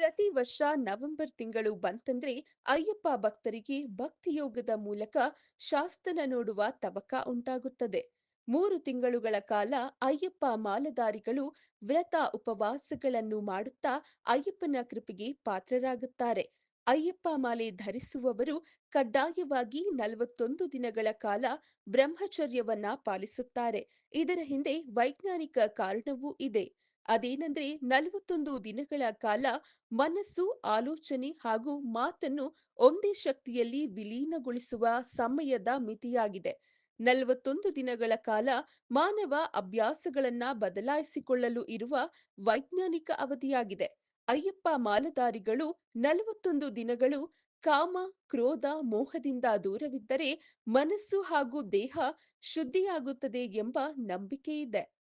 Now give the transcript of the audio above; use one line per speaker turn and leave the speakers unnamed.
ಪ್ರತಿ ವರ್ಷ ನವೆಂಬರ್ ತಿಂಗಳು ಬಂತಂದ್ರೆ ಅಯ್ಯಪ್ಪ ಭಕ್ತರಿಗೆ ಭಕ್ತಿಯೋಗದ ಮೂಲಕ ಶಾಸ್ತನ ನೋಡುವ ತವಕ ಉಂಟಾಗುತ್ತದೆ. ಮೂರು ತಿಂಗಳುಗಳ ಕಾಲ ಅಯ್ಯಪ್ಪ ಮಾಲಧಾರಿಗಳು ವ್ರತ ಉಪವಾಸಗಳನ್ನು ಮಾಡುತ್ತಾ ಅಯ್ಯಪ್ಪನ ಕೃಪೆಗೆ ಪಾತ್ರರಾಗುತ್ತಾರೆ. ಅಯ್ಯಪ್ಪ ಮಾಲೆ ಧರಿಸುವವರು ಕಡ್ಡಾಯವಾಗಿ ನಲವತ್ತೊಂದು ದಿನಗಳ ಕಾಲ ಬ್ರಹ್ಮಚರ್ಯವನ್ನ ಪಾಲಿಸುತ್ತಾರೆ. ಇದರ ಹಿಂದೆ ವೈಜ್ಞಾನಿಕ ಕಾರಣವೂ ಇದೆ. ಅದೇನೆಂದ್ರೆ ನಲವತ್ತೊಂದು ದಿನಗಳ ಕಾಲ ಮನಸ್ಸು, ಆಲೋಚನೆ ಹಾಗೂ ಮಾತನ್ನು ಒಂದೇ ಶಕ್ತಿಯಲ್ಲಿ ವಿಲೀನಗೊಳಿಸುವ ಸಮಯದ ಮಿತಿಯಾಗಿದೆ. ನಲವತ್ತೊಂದು ದಿನಗಳ ಕಾಲ ಮಾನವ ಅಭ್ಯಾಸಗಳನ್ನ ಬದಲಾಯಿಸಿಕೊಳ್ಳಲು ಇರುವ ವೈಜ್ಞಾನಿಕ ಅವಧಿಯಾಗಿದೆ. ಅಯ್ಯಪ್ಪ ಮಾಲಧಾರಿಗಳು ನಲವತ್ತೊಂದು ದಿನಗಳು ಕಾಮ, ಕ್ರೋಧ, ಮೋಹದಿಂದ ದೂರವಿದ್ದರೆ ಮನಸ್ಸು ಹಾಗೂ ದೇಹ ಶುದ್ಧಿಯಾಗುತ್ತದೆ ಎಂಬ ನಂಬಿಕೆಯಿದೆ